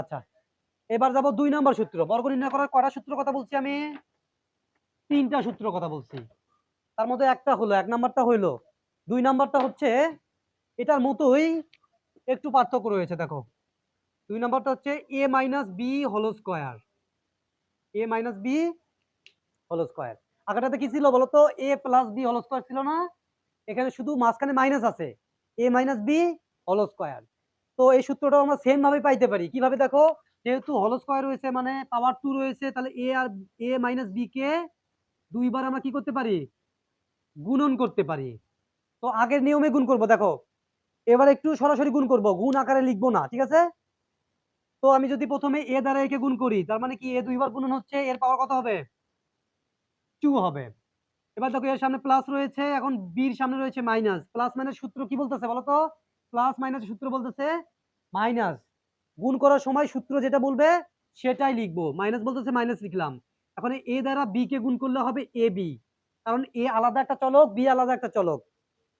আচ্ছা এবার যাব দুই নম্বর সূত্র। বর্গ নির্ণয় করার কয়টা সূত্র কথা বলছি আমি? তিনটা সূত্র কথা বলছি। তার মধ্যে একটা হলো, এক নাম্বারটা হইল, দুই নাম্বারটা হচ্ছে, এটার মতোই একটু পার্থক্য রয়েছে, দেখো। দুই নাম্বারটা হচ্ছে A minus B whole square A minus B whole square আগেটাতে কি ছিল বলো তো A plus B whole square ছিল না? এখানে শুধু মাঝখানে মাইনাস আছে। A minus B whole square তো এই সূত্রটাও আমরা সেম ভাবে পাইতে পারি। কীভাবে দেখো? যেহেতু হোল স্কোয়ার রয়েছে মানে পাওয়ার টু রয়েছে, তাহলে এ আর এ মাইনাস বি কে দুইবার আমরা কি করতে পারি? গুণন করতে পারি। তো আগের নিয়মে গুণ করব, দেখো। এবার একটু সরাসরি গুণ করব। গুণ আকারে লিখব না, ঠিক আছে? তো আমি যদি প্রথমে এ দ্বারা একে গুণ করি, তার মানে কি এ দুইবার গুণন হচ্ছে, এর পাওয়ার কত হবে? টু হবে। এবার দেখো, এর সামনে প্লাস রয়েছে, এখন বির সামনে রয়েছে মাইনাস প্লাস মাইনাস সূত্র কি বলতেছে বলো তো? প্লাস মাইনাস সূত্র বলতেছে মাইনাস। গুণ করার সময় সূত্র যেটা বলবে, সেটাই লিখব। মাইনাস বলতেছে মাইনাস লিখলাম। এখন এ দ্বারা বি কে গুণ করলে হবে এ বি। কারণ এ আলাদা একটা চলক, বি আলাদা একটা চলক।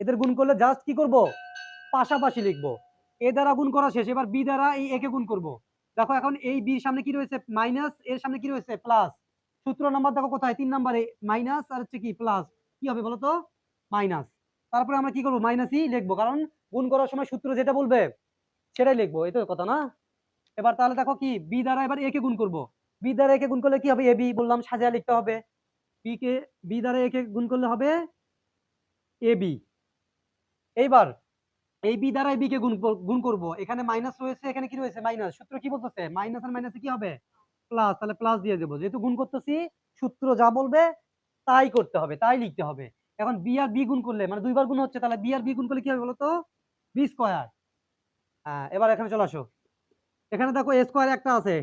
এদের গুণ করলে জাস্ট কি করব? পাশাপাশি লিখব। এ দ্বারা গুণ করা শেষ। এবার বি দ্বারা এই একে গুণ করব। দেখো এখন এই বির সামনে কি রয়েছে? মাইনাস। এর সামনে কি রয়েছে? প্লাস সূত্র নাম্বার দেখো কোথায়? তিন নাম্বারে মাইনাস আর হচ্ছে কি প্লাস কি হবে বলো তো? মাইনাস। তারপরে আমরা কি করব? মাইনাসই লিখব। কারণ গুণ করার সময় সূত্র যেটা বলবে সেটাই লিখব, এই তো কথা না? এবার তাহলে দেখো কি বি দ্বারা এবার একে গুণ করব। বি দ্বারা একে গুণ করলে কি হবে? এ বি বললাম, সাজিয়া লিখতে হবে। বি কে বি দ্বারা একে গুণ করলে হবে এ বি এইবার, এই বি দ্বারা বি কে গুণ গুণ করব। এখানে মাইনাস রয়েছে, এখানে কি রয়েছে? মাইনাস সূত্র কি বলতেছে? মাইনাস আর মাইনাসে কি হবে? প্লাস তাহলে প্লাস দিয়ে দেবো। যেহেতু গুণ করতেছি, সূত্র যা বলবে, তাই করতে হবে, তাই লিখতে হবে। এখন বি আর বি গুণ করলে মানে দুইবার গুণ হচ্ছে, তাহলে বি আর বি গুণ করলে কি হবে বলতো? বি স্কোয়ার এবার এখানে চলে আসো। এখানে দেখো স্কোয়ার একটা আছে।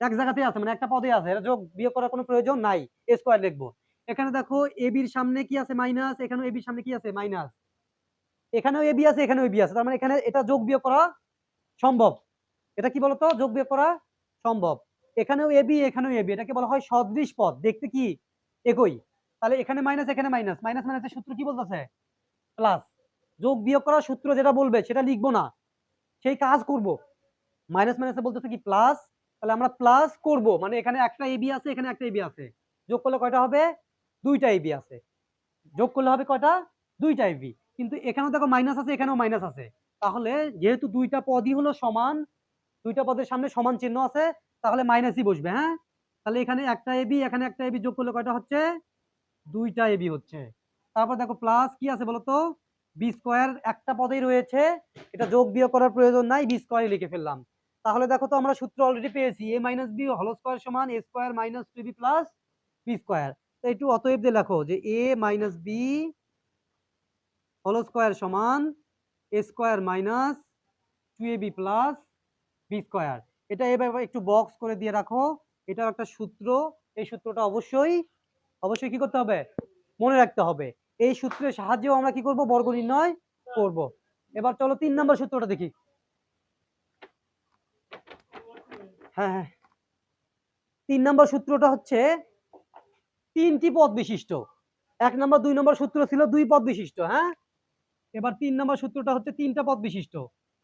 এক জায়গাতেই আছে মানে একটা পদে আছে। এটা যোগ বিয়োগ করার কোনো প্রয়োজন নাই। স্কোয়ার লিখব। এখানে দেখো এ বির সামনে কি আছে? মাইনাস এখানেও এ বির সামনে কি আছে? মাইনাস এখানেও এ বি আছে, এখানেও বি আছে। তার মানে এখানে এটা যোগ বিয়োগ করা সম্ভব। এটা কি বলতো? যোগ বিয়োগ করা সম্ভব। এখানেও এ বি এখানেও এ বি এটাকে বলা হয় সদৃশ পদ। দেখতে কি? একই। তাহলে এখানে মাইনাস এখানে মাইনাস মাইনাস মাইনাসের সূত্র কি বলতেছে? প্লাস যোগ বিয়োগ করার সূত্র যেটা বলবে, সেটা লিখব না। সেই কাজ করব। মাইনাস মাইনাসে বলতেছে কি প্লাস তাহলে আমরা প্লাস করব। মানে এখানে একটা এবি আছে, এখানে একটা এবি আছে। যোগ করলে কয়টা হবে? দুইটা এবি আছে। যোগ করলে হবে কয়টা? দুইটা এবি কিন্তু এখানেও দেখো মাইনাস আছে, এখানেও মাইনাস আছে। তাহলে যেহেতু দুইটা পদই হলো সমান, দুইটা পদের সামনে সমান চিহ্ন আছে, তাহলে মাইনাসই বসবে হ্যাঁ? তাহলে এখানে একটা এবি এখানে একটা এবি যোগ করলে কয়টা হচ্ছে? দুইটা এবি হচ্ছে। তারপর দেখো প্লাস কি আছে বলো তো বি স্কোয়ার একটা পদেই রয়েছে, এটা যোগ বিয়োগ করার প্রয়োজন নাই বি স্কোয়ারই লিখে ফেললাম। তাহলে দেখো তো আমরা সূত্র অলরেডি পেয়েছি A minus B whole square সমান A square minus two B plus B square তো একটু অতএব দিয়ে লেখো যে A minus B whole square সমান A square minus two A B plus B square এটা এবার একটু বক্স করে দিয়ে রাখো, এটাও একটা সূত্র, এই সূত্রটা অবশ্যই অবশ্যই কি করতে হবে? মনে রাখতে হবে। এই সূত্রের সাহায্যেও আমরা কি করব? বর্গ নির্ণয় করব। এবার চলো তিন নম্বর সূত্রটা দেখি। হ্যাঁ হ্যাঁ। তিন নম্বর সূত্রটা হচ্ছে তিনটি পদ বিশিষ্ট। এক নম্বর, দুই নম্বর সূত্র ছিল দুই পদ বিশিষ্ট হ্যাঁ? এবার তিন নম্বর সূত্রটা হচ্ছে তিনটা পদ বিশিষ্ট।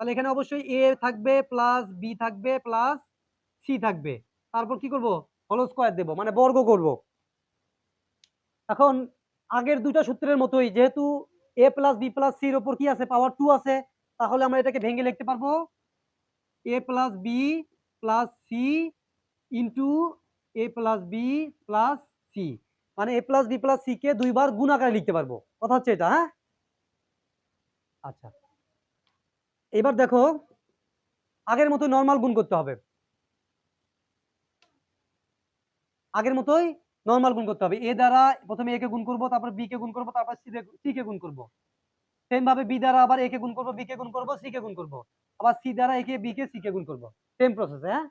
তাহলে এখানে অবশ্যই এ থাকবে প্লাস বি থাকবে প্লাস সি থাকবে। তারপর কি করব? হল স্কোয়ার দেব মানে বর্গ করব। এখন আগের দুইটা সূত্রের মতোই, যেহেতু এ প্লাস বি প্লাস সির ওপর কি আছে? পাওয়ার টু আছে। তাহলে আমরা এটাকে ভেঙে লিখতে পারব A plus B plus C into A plus B plus C মানে A plus B plus C কে দুইবার গুণ আকারে লিখতে পারব। কথা হচ্ছে এটা হ্যাঁ? আচ্ছা। এবার দেখো, আগের মতো নর্মাল গুণ করতে হবে। আগের মতোই নর্মাল গুণ করতে হবে। এ দ্বারা প্রথমে এ কে গুণ করব, তারপর বি কে গুণ করব, তারপর সি কে গুণ করব। সেম ভাবে বি দ্বারা আবার এ কে গুণ করব বি কে গুণ করব সি কে গুণ করব। আবার সি দ্বারা এ K B K C K গুণ করব। সেম প্রসেস হ্যাঁ?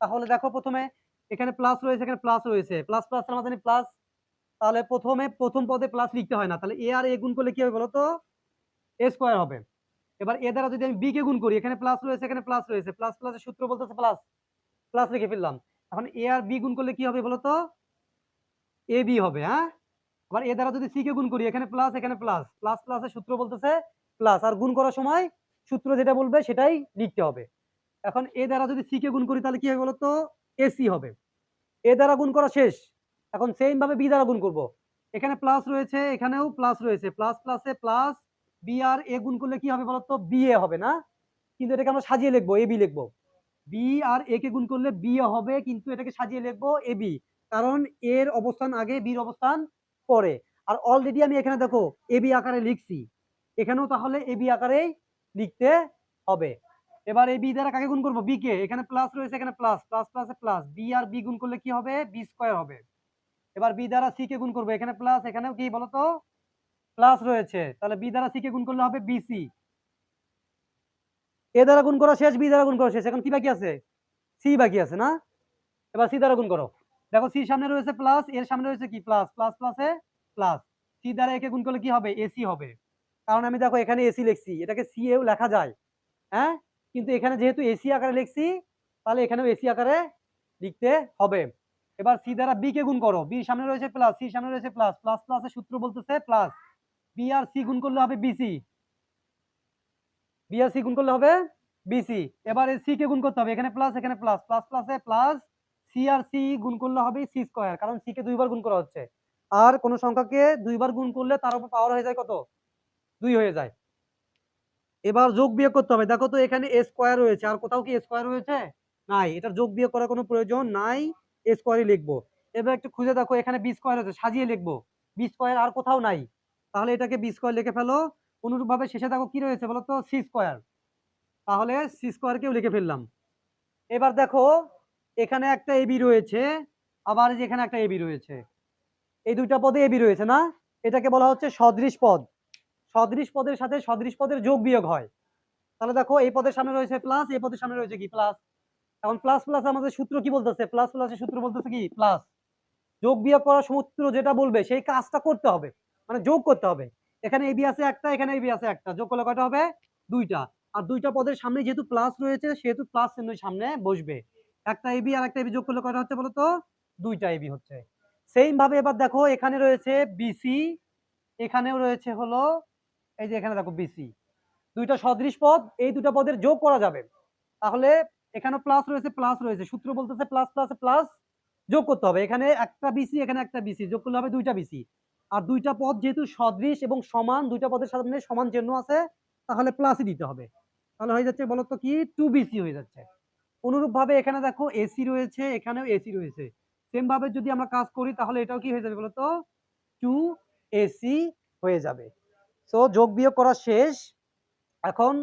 তাহলে দেখো প্রথমে এখানে প্লাস রয়েছে, এখানে প্লাস রয়েছে। প্লাস প্লাস আমরা জানি প্লাস তাহলে প্রথমে, প্রথম পদে প্লাস লিখতে হয় না। তাহলে এ আর এ গুণ করলে কি হবে বলো তো এ স্কোয়ার হবে। এবার এ দ্বারা যদি আমি বি কে গুণ করি, এখানে প্লাস রয়েছে, এখানে প্লাস রয়েছে। প্লাস প্লাসের সূত্র বলতেছে প্লাস প্লাস লিখে ফেললাম। এখন এ আর বি গুণ করলে কি হবে বলো তো এ বি হবে হ্যাঁ? আবার এ দ্বারা যদি সি কে গুণ করি, এখানে প্লাস এখানে প্লাস প্লাস প্লাসের সূত্র বলতেছে প্লাস আর গুণ করার সময় সূত্র যেটা বলবে সেটাই লিখতে হবে। এখন এ দ্বারা যদি সি কে গুণ করি, তাহলে কি হবে বলতো? এসি হবে। এ দ্বারা গুণ করা শেষ। এখন সেম ভাবে বি দ্বারা গুণ করব। এখানে প্লাস রয়েছে, এখানেও প্লাস রয়েছে। প্লাস প্লাসে প্লাস বি আর এ গুণ করলে কি হবে বলতো? বি এ হবে না? কিন্তু এটাকে আমরা সাজিয়ে লিখব এ বি লিখব। বি আর এ কে গুণ করলে বি এ হবে, কিন্তু এটাকে সাজিয়ে লিখব এ বি কারণ এর অবস্থান আগে, বির অবস্থান পরে। আর অলরেডি আমি এখানে দেখো, এ, বি আকারে লিখছি। এখানেও তাহলে এ, বি আকারেই লিখতে হবে। এবার এই বি দ্বারা কাকে গুণ করব? বি কে। এখানে প্লাস রয়েছে, এখানে প্লাস প্লাস প্লাসে প্লাস বি আর বি গুণ করলে কি হবে? বি স্কোয়ার হবে। এবার বি দ্বারা সি কে গুণ করব? এখানে প্লাস এখানেও কি বলতো? প্লাস রয়েছে। তাহলে বি দ্বারা সি কে গুণ করলে হবে? বিসি এ দ্বারা গুণ করা শেষ, বি দ্বারা গুণ করা শেষ। এখন কি বাকি আছে? সি বাকি আছে না? এবার সি দ্বারা গুণ করো। দেখো সির সামনে রয়েছে প্লাস এর সামনে রয়েছে কি? প্লাস প্লাস প্লাসে প্লাস সি দ্বারা একে গুণ করলে কি হবে? এসি হবে। কারণ আমি দেখো এখানে এসি লিখছি। এটাকে সি এও লেখা যায়। হ্যাঁ? কিন্তু এখানে যেহেতু এসি আকারে লিখছি, তাহলে এখানেও এসি আকারে লিখতে হবে। এবার সি দ্বারা বি কে গুণ করো। বির সামনে রয়েছে প্লাস সি সামনে রয়েছে প্লাস প্লাস প্লাসের সূত্র বলতেছে প্লাস বি আর সি গুণ করলে হবে বিসি বি আর সি গুণ করলে হবে বিসি এবার সি কে গুণ করতে হবে। এখানে প্লাস এখানে প্লাস প্লাস প্লাসে প্লাস সি আর সি গুণ করলে হবে সি স্কোয়ার কারণ সি কে দুইবার গুণ করা হচ্ছে। আর কোন সংখ্যাকে দুইবার গুণ করলে তার উপর পাওয়ার হয়ে যায় কত? দুই হয়ে যায়। এবার যোগ বিয়োগ করতে হবে। দেখো তো এখানে এ স্কোয়ার রয়েছে। আর কোথাও কি স্কোয়ার রয়েছে? নাই। এটার যোগ বিয়োগ করার কোনো প্রয়োজন নাই। এ স্কোয়ারই লিখব। এবার একটু খুঁজে দেখো, এখানে বি স্কোয়ার আছে, সাজিয়ে লিখব। বি স্কোয়ার আর কোথাও নাই। তাহলে এটাকে বি স্কোয়ার লিখে ফেলো। অনুরূপভাবে শেষে দেখো কি রয়েছে বলো তো সি স্কোয়ার তাহলে সি স্কোয়ারকেও লিখে ফেললাম। এবার দেখো এখানে একটা এবি রয়েছে, আবার এখানে একটা এবি রয়েছে। এই দুইটা পদে এবি রয়েছে না? এটাকে বলা হচ্ছে সদৃশ পদ। সদৃশ পদের সাথে সদৃশ পদের যোগ বিয়োগ হয়। তাহলে দেখো, এই পদের সামনে রয়েছে প্লাস এই পদের সামনে রয়েছে কি? প্লাস এখন প্লাস প্লাস আমাদের সূত্র কি বলতেছে? প্লাস প্লাসের সূত্র বলতেছে কি? প্লাস যোগ বিয়োগ করার সূত্র যেটা বলবে, সেই কাজটা করতে হবে। মানে যোগ করতে হবে। এখানে এবি আছে একটা, এখানে এবি আছে একটা। যোগ করলে কয়টা হবে? দুইটা। আর দুইটা পদের সামনে যেহেতু প্লাস রয়েছে, সেহেতু প্লাস চিহ্ন সামনে বসবে। একটা এবি আর একটা এবি যোগ করলে কয়টা হচ্ছে বলতো? দুইটা এবি হচ্ছে। সেম ভাবে এবার দেখো, এখানে রয়েছে বিসি এখানেও রয়েছে হলো, এই যে এখানে দেখো বিসি দুইটা সদৃশ পদ, এই দুটা পদের যোগ করা যাবে। তাহলে এখানে প্লাস রয়েছে প্লাস রয়েছে। সূত্র বলতেছে প্লাস প্লাস প্লাস যোগ করতে হবে। এখানে একটা বিসি এখানে একটা বিসি যোগ করলে হবে দুইটা বিসি আর দুইটা পদ যেহেতু সদৃশ এবং সমান, দুইটা পদের সামনে সমান চিহ্ন আছে, তাহলে প্লাসই দিতে হবে। তাহলে হয়ে যাচ্ছে বলতো কি? টু বিসি হয়ে যাচ্ছে। অনুরূপ ভাবে এখানে দেখো এসি রয়েছে, এখানেও এসি রয়েছে। সেম ভাবে যদি আমরা কাজ করি, তাহলে এটাও কি হয়ে যাবে বলতো? টু এসি হয়ে যাবে। সো যোগ বিয়োগ করা শেষ। এখন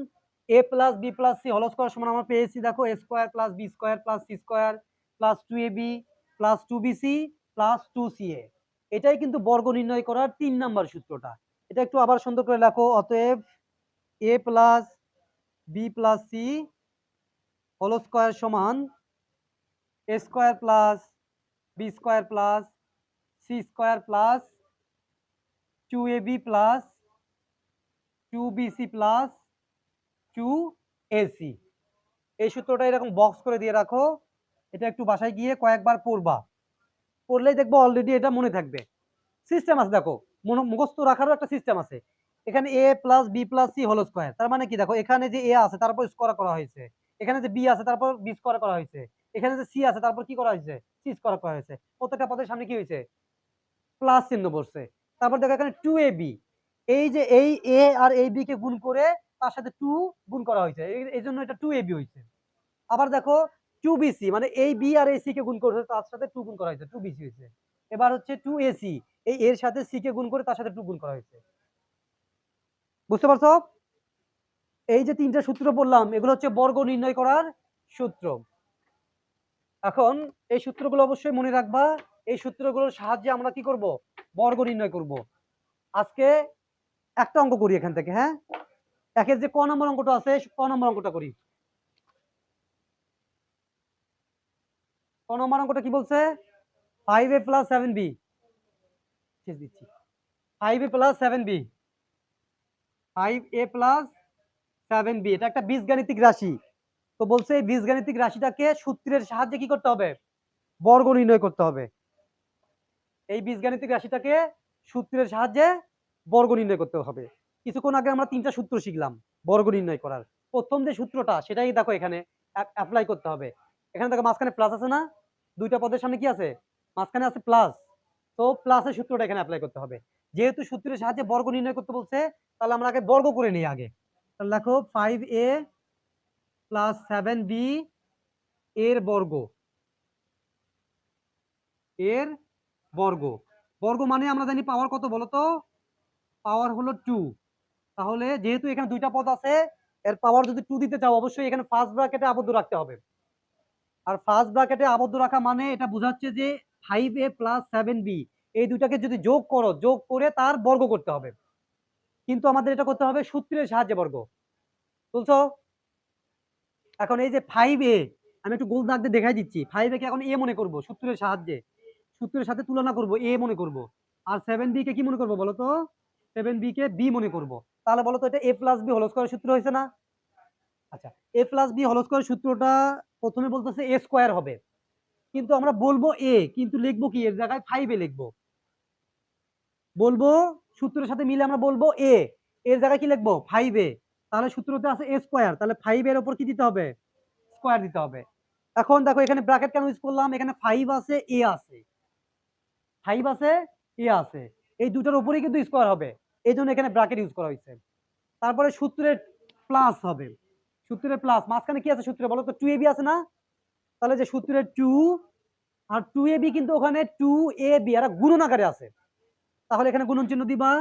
A plus B plus C হল স্কোয়ার সমান আমরা পেয়েছি, দেখো A square plus B square plus C square plus two A B plus two B C plus two C A এটাই কিন্তু বর্গ নির্ণয় করার তিন নাম্বার সূত্রটা। এটা একটু আবার সুন্দর করে লেখো, অতএব A plus B plus C whole square সমান A square plus B square plus C square plus two A B plus two BC plus two AC এই সূত্রটা এরকম বক্স করে দিয়ে রাখো। এটা একটু বাসায় গিয়ে কয়েকবার পড়বা। পড়লেই দেখব অলরেডি এটা মনে থাকবে। সিস্টেম আছে, দেখো। মুখস্থ রাখারও একটা সিস্টেম আছে। এখানে A plus B plus C whole square তার মানে কি? দেখো, এখানে যে এ আছে তারপর স্কোয়ার করা হয়েছে। এখানে যে বি আছে, তারপর বি স্কোয়ার করা হয়েছে। এখানে যে সি আছে, তারপর কি করা হয়েছে? সি স্কোয়ার করা হয়েছে। প্রত্যেকটা পদের সামনে কি হয়েছে? প্লাস চিহ্ন বসছে তারপর দেখো এখানে টু এ বি এই যে এই এ আর এই বি কে গুণ করে তার সাথে টু গুণ করা হয়েছে। এই- জন্য এটা টু এ বি হয়েছে। আবার দেখো টু বিসি মানে এই বি আর এই সি কে গুণ করে তার সাথে টু গুণ করা হয়েছে। টু বিসি হয়েছে। এবার হচ্ছে টু এসি এই এর সাথে সি কে গুণ করে তার সাথে টু গুণ করা হয়েছে। বুঝতে পারছ? এই যে তিনটা সূত্র বললাম এগুলো হচ্ছে বর্গ নির্ণয় করার সূত্র। এখন এই সূত্রগুলো অবশ্যই মনে রাখবা। এই সূত্রগুলোর সাহায্যে আমরা কি করব? বর্গ নির্ণয় করব। আজকে একটা অঙ্ক করি এখান থেকে হ্যাঁ? একের যে ক নম্বর অঙ্কটা আছে ক নম্বর অঙ্কটা করি। ক নম্বর অঙ্কটা কি বলছে? Five A plus seven B দিচ্ছি। Five A plus seven B five A plus seven B এটা একটা বীজগাণিতিক রাশি। তো বলছে এই বীজগাণিতিক রাশিটাকে সূত্রের সাহায্যে কি করতে হবে? বর্গ নির্ণয় করতে হবে। এই বীজগাণিতিক রাশিটাকে সূত্রের সাহায্যে বর্গ নির্ণয় করতে হবে। কিছুক্ষণ আগে আমরা তিনটা সূত্র শিখলাম, বর্গ নির্ণয় করার। প্রথম যে সূত্রটা, সেটাই দেখো এখানে অ্যাপ্লাই করতে হবে। এখানে দেখো মাঝখানে প্লাস আছে না? দুইটা পদের সামনে কি আছে? মাঝখানে আছে প্লাস তো প্লাসের সূত্রটা এখানে অ্যাপ্লাই করতে হবে। যেহেতু সূত্রের সাহায্যে বর্গ নির্ণয় করতে বলছে, তাহলে আমরা আগে বর্গ করে নিই আগে। তাহলে five A plus seven B এর বর্গ। এর বর্গ। বর্গ মানে আমরা জানি পাওয়ার কত বলো তো পাওয়ার হলো টু তাহলে যেহেতু এখানে দুইটা পদ আছে, এর পাওয়ার যদি টু দিতে চাও, অবশ্যই এখানে ফার্স্ট ব্রাকেটে আবদ্ধ রাখতে হবে। আর ফার্স্ট ব্র্যাকেটে আবদ্ধ রাখা মানে এটা বোঝাচ্ছে যে five A plus seven B এই দুটাকে যদি যোগ করো, যোগ করে তার বর্গ করতে হবে। কিন্তু আমাদের এটা করতে হবে সূত্রের সাহায্যে বর্গ। বুঝছ এখন এই যে ফাইভ এ আমি একটু গোল দাগ দেখাই দিচ্ছি। ফাইভ এ কে এখন এ মনে করব, সূত্রের সাহায্যে। সূত্রের সাথে তুলনা করব এ মনে করব। আর সেভেন বি কে কি মনে করব বলো তো? সেভেন বি কে বি মনে করব। তাহলে বলো তো এটা A plus B whole square সূত্র হয়েছে না? আচ্ছা A plus B whole square সূত্রটা প্রথমে বলতেছে এ স্কোয়ার হবে। কিন্তু আমরা বলব এ কিন্তু লিখব কি? এর জায়গায় ফাইভ এ লিখব। বলব সূত্রের সাথে মিলে আমরা বলব এ এর জায়গায় কি লিখব? ফাইভ এ তাহলে সূত্রতে আছে এ স্কোয়ার তাহলে ফাইভ এর উপর কি দিতে হবে? স্কোয়ার দিতে হবে। এখন দেখো এখানে ব্র্যাকেট কেন ইউজ করলাম? এখানে ফাইভ আছে এ আছে। ফাইভ আছে এ আছে। এই দুটোর উপরেই কিন্তু স্কোয়ার হবে। এই জন্য এখানে ব্র্যাকেট ইউজ করা হয়েছে। তারপরে সূত্রের প্লাস হবে। সূত্রের প্লাস মাঝখানে কি আছে সূত্রে? বলো তো টু এ বি আছে না? তাহলে যে সূত্রের টু আর টু এ বি কিন্তু ওখানে টু এ বি আর গুণন আকারে আছে। তাহলে এখানে গুণন চিহ্ন দিবা।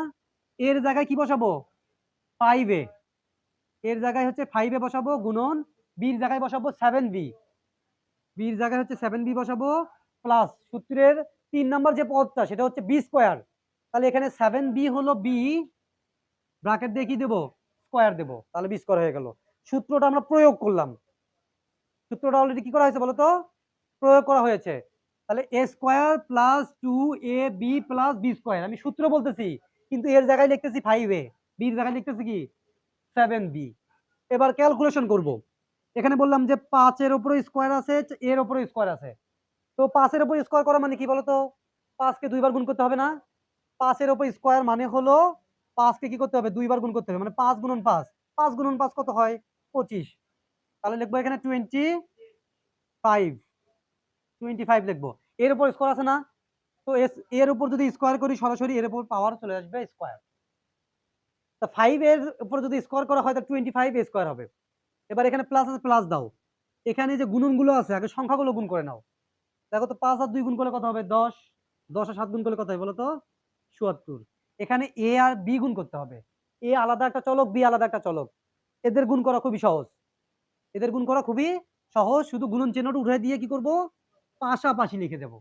এর জায়গায় কি বসাবো? ফাইভ এর জায়গায় হচ্ছে ফাইভ বসাবো গুণন। বির জায়গায় বসাবো সেভেন বি বির জায়গায় হচ্ছে সেভেন বি বসাবো প্লাস সূত্রের তিন নম্বর যে পদটা, সেটা হচ্ছে বি স্কোয়ার তাহলে এখানে সেভেন বি হলো বি ব্রাকেট দিয়ে কি দেবো? স্কোয়ার দেবো। তাহলে বি স্কোয়ার হয়ে গেল। সূত্রটা আমরা প্রয়োগ করলাম। সূত্রটা অলরেডি কি করা হয়েছে বলো তো প্রয়োগ করা হয়েছে। তাহলে A square plus two A B plus B square, আমি সূত্র বলতেছি, কিন্তু এর জায়গায় লিখতেছি ফাইভ এ। বির জায়গায় লিখতেছি কি? সেভেন বি এবার ক্যালকুলেশন করব। এখানে বললাম যে পাঁচের উপরে স্কোয়ার আছে, এর উপরে স্কোয়ার আছে। তো পাঁচের উপর স্কোয়ার করা মানে কি বলতো? পাঁচকে দুইবার গুণ করতে হবে না। পাঁচের উপর স্কোয়ার মানে হলো পাঁচকে কি করতে হবে? দুইবার গুণ করতে হবে মানে পাঁচ গুণন পাঁচ। পাঁচ গুণন পাঁচ কত হয়? পঁচিশ। তাহলে লিখব এখানে টোয়েন্টি ফাইভ টোয়েন্টি ফাইভ লিখব। এর উপর স্কোয়ার আছে না? তো এর উপর যদি স্কোয়ার করি, সরাসরি এর উপর পাওয়ার চলে আসবে স্কোয়ার তা ফাইভ এর উপর যদি স্কোয়ার করা হয়, তা টোয়েন্টি ফাইভ স্কোয়ার হবে। এবার এখানে প্লাস আছে প্লাস দাও। এখানে যে গুণনগুলো আছে, আগে সংখ্যাগুলো গুণ করে নাও। দেখো তো পাঁচ আর দুই গুণ করলে কত হবে? দশ। দশ আর সাত গুণ করলে কত হবে বলো তো চুয়াত্তর। এখানে এ আর বি গুণ করতে হবে। এ আলাদা একটা চলক বি আলাদা একটা চলক। এদের গুণ করা খুবই সহজ। এদের গুণ করা খুবই সহজ। শুধু গুণন চিহ্নটা উঠে দিয়ে কি করব? পাশাপাশি লিখে দেব।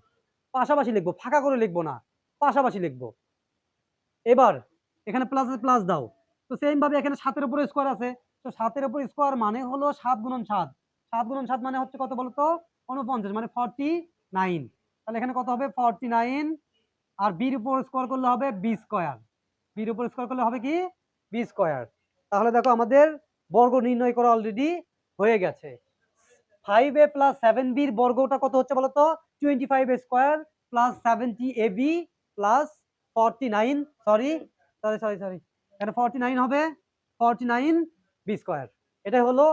পাশাপাশি লিখব, ফাঁকা করে লিখব না, পাশাপাশি লিখব। এবার এখানে প্লাস প্লাস দাও। তো সেম ভাবে এখানে সাতের উপরে স্কোয়ার আছে। তো সাতের উপর স্কোয়ার মানে হলো সাত গুণন সাত। সাত গুণন সাত মানে হচ্ছে কত বলতো? উনপঞ্চাশ মানে ফর্টি নাইন তাহলে এখানে কত হবে? ফর্টি নাইন আর বির উপর স্কোয়ার করলে হবে বি স্কোয়ার বির উপর স্কোয়ার করলে হবে কি? বি স্কোয়ার তাহলে দেখো আমাদের বর্গ নির্ণয় করা অলরেডি হয়ে গেছে। ফাইভ এ প্লাস সেভেন বির বর্গটা কত হচ্ছে বলতো? Twenty five square plus seventy A B plus forty nine sorry sorry sorry sorry এখানে ফর্টি নাইন হবে? ফর্টি নাইন বি স্কোয়ার এটা হলো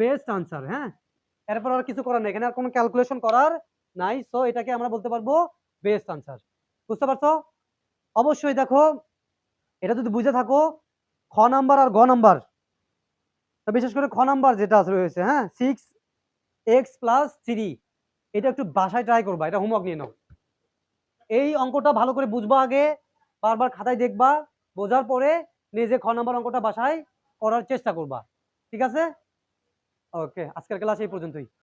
বেস্ট আনসার হ্যাঁ? এরপর আর কিছু করার নেই, এখানে আর কোনো ক্যালকুলেশন করার নাই সো এটাকে আমরা বলতে পারব বেস্ট আনসার বুঝতে পারছ? অবশ্যই দেখো, এটা যদি বুঝে থাকো, খ নাম্বার আর গ নাম্বার বিশেষ করে খ নাম্বার যেটা রয়েছে হ্যাঁ? সিক্স এক্স প্লাস থ্রি এটা একটু বাসায় ট্রাই করবা, এটা হোমওয়ার্ক নিয়ে নাও। এই অঙ্কটা ভালো করে বুঝবা আগে, বারবার খাতায় দেখবা, বোঝার পরে নিজে খ নম্বর অঙ্কটা বাসায় করার চেষ্টা করবা। ঠিক আছে? ওকে আজকের ক্লাস এই পর্যন্তই।